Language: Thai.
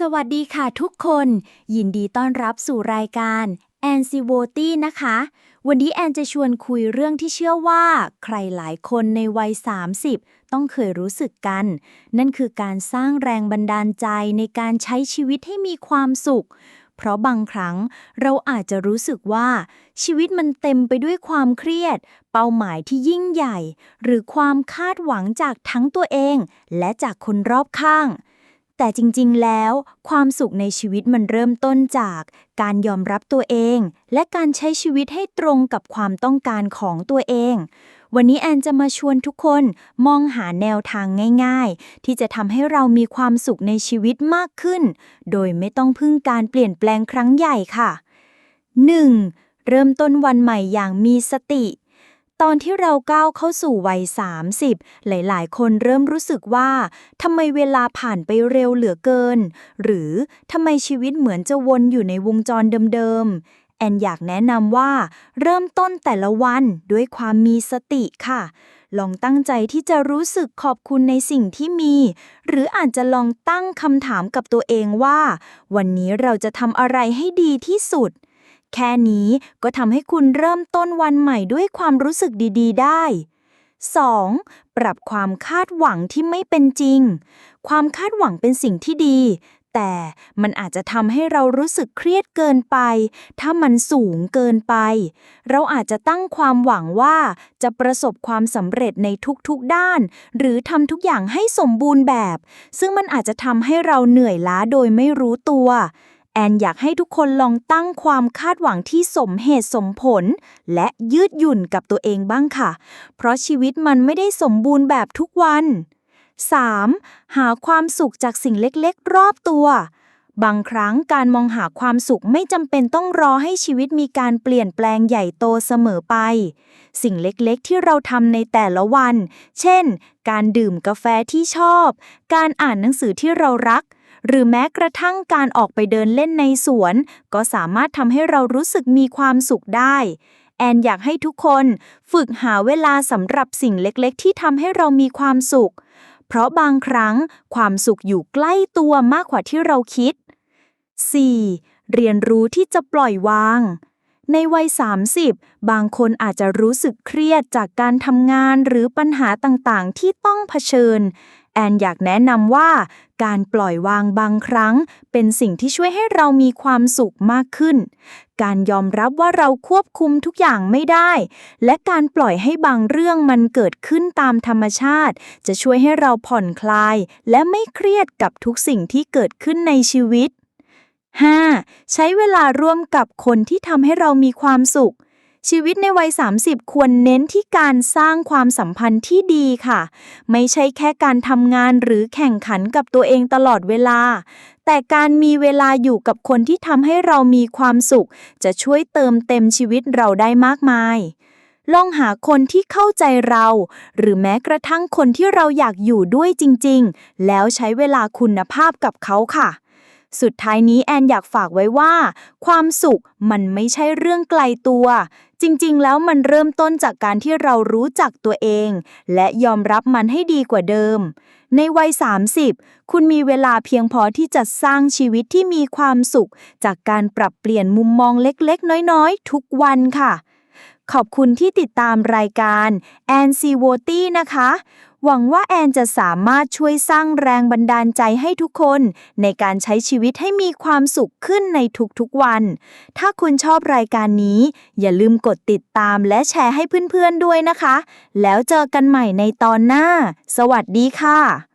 สวัสดีค่ะทุกคน ยินดีต้อนรับสู่รายการแอนซีโวตี้นะคะ วันนี้แอนจะชวนคุยเรื่องที่เชื่อว่า ใครหลายคนในวัย 30 ต้องเคยรู้สึกกัน นั่นคือการสร้างแรงบันดาลใจในการใช้ชีวิตให้มีความสุข เพราะบางครั้งเราอาจจะรู้สึกว่า ชีวิตมันเต็มไปด้วยความเครียด เป้าหมายที่ยิ่งใหญ่ หรือความคาดหวังจากทั้งตัวเอง และจากคนรอบข้าง แต่จริงๆ แล้ว ความสุขในชีวิตมันเริ่มต้นจาก การยอมรับตัวเอง และการใช้ชีวิตให้ตรงกับความต้องการของตัวเอง วันนี้แอนจะมาชวนทุกคนมองหาแนวทางง่ายๆ ที่จะทำให้เรามีความสุขในชีวิตมากขึ้น โดยไม่ต้องพึ่งการเปลี่ยนแปลงครั้งใหญ่ค่ะ 1. เริ่มต้นวันใหม่อย่างมีสติ ตอนที่เราก้าวเข้าสู่วัย 30 หลายๆ คนเริ่มรู้สึกว่าทำไมเวลาผ่านไปเร็วเหลือเกิน หรือทำไมชีวิตเหมือนจะวนอยู่ในวงจรเดิมๆ แอนอยากแนะนำว่า เริ่มต้นแต่ละวันด้วยความมีสติค่ะ ลองตั้งใจที่จะรู้สึกขอบคุณในสิ่งที่มี หรืออาจจะลองตั้งคำถามกับตัวเองว่า วันนี้เราจะทำอะไรให้ดีที่สุด แค่นี้ก็ทำให้คุณเริ่มต้นวันใหม่ด้วยความรู้สึกดี ๆ ได้ 2. ปรับความคาดหวังที่ไม่เป็นจริง ความคาดหวังเป็นสิ่งที่ดี แต่มันอาจจะทำให้เรารู้สึกเครียดเกินไป ถ้ามันสูงเกินไป เราอาจจะตั้งความหวังว่าจะประสบความสำเร็จในทุกๆด้าน หรือทำทุกอย่างให้สมบูรณ์แบบ ซึ่งมันอาจจะทำให้เราเหนื่อยล้าโดยไม่รู้ตัว แอนอยากให้ทุกคนลองตั้งความคาดหวังที่สมเหตุสมผล และยืดหยุ่นกับตัวเองบ้างค่ะ เพราะชีวิตมันไม่ได้สมบูรณ์แบบทุกวัน 3. หาความสุขจากสิ่งเล็กๆ รอบตัว บางครั้งการมองหาความสุขไม่จำเป็นต้องรอให้ชีวิตมีการเปลี่ยนแปลงใหญ่โตเสมอไป สิ่งเล็กๆ ที่เราทำในแต่ละวัน เช่น การดื่มกาแฟที่ชอบ การอ่านหนังสือที่เรารัก หรือแม้กระทั่งการออกไปเดินเล่นในสวน ก็สามารถทำให้เรารู้สึกมีความสุขได้ แอนอยากให้ทุกคนฝึกหาเวลาสำหรับสิ่งเล็กๆ ที่ทำให้เรามีความสุข เพราะบางครั้งความสุขอยู่ใกล้ตัวมากกว่าที่เราคิด 4. เรียนรู้ที่จะปล่อยวาง ในวัย 30 บางคนอาจจะรู้สึกเครียดจากการทำงานหรือปัญหาต่างๆ ที่ต้องเผชิญ แอนอยากแนะนำว่า การปล่อยวางบางครั้ง เป็นสิ่งที่ช่วยให้เรามีความสุขมากขึ้น การยอมรับว่าเราควบคุมทุกอย่างไม่ได้ และการปล่อยให้บางเรื่องมันเกิดขึ้นตามธรรมชาติ จะช่วยให้เราผ่อนคลาย และไม่เครียดกับทุกสิ่งที่เกิดขึ้นในชีวิต 5. ใช้เวลาร่วมกับคนที่ทำให้เรามีความสุข ชีวิตในวัย 30 ควรเน้นที่การสร้างความสัมพันธ์ที่ดีค่ะ ไม่ใช่แค่การทำงานหรือแข่งขันกับตัวเองตลอดเวลา แต่การมีเวลาอยู่กับคนที่ทำให้เรามีความสุข จะช่วยเติมเต็มชีวิตเราได้มากมายลองหาคนที่เข้าใจเรา หรือแม้กระทั่งคนที่เราอยากอยู่ด้วยจริง ๆ แล้วใช้เวลาคุณภาพกับเขาค่ะ สุดท้ายนี้แอนอยากฝากไว้ว่า ความสุขมันไม่ใช่เรื่องไกลตัว จริงๆ แล้วมันเริ่มต้นจากการที่เรารู้จักตัวเอง และยอมรับมันให้ดีกว่าเดิม ในวัย 30 คุณมีเวลาเพียงพอที่จะสร้างชีวิตที่มีความสุข จากการปรับเปลี่ยนมุมมองเล็กๆ น้อยๆ ทุกวันค่ะ ขอบคุณที่ติดตามรายการแอนซีโวตี้นะคะ หวังว่าแอนจะสามารถช่วยสร้างแรงบันดาลใจให้ทุกคน ในการใช้ชีวิตให้มีความสุขขึ้นในทุกๆวัน ถ้าคุณชอบรายการนี้ อย่าลืมกดติดตามและแชร์ให้เพื่อนๆด้วยนะคะ แล้วเจอกันใหม่ในตอนหน้า สวัสดีค่ะ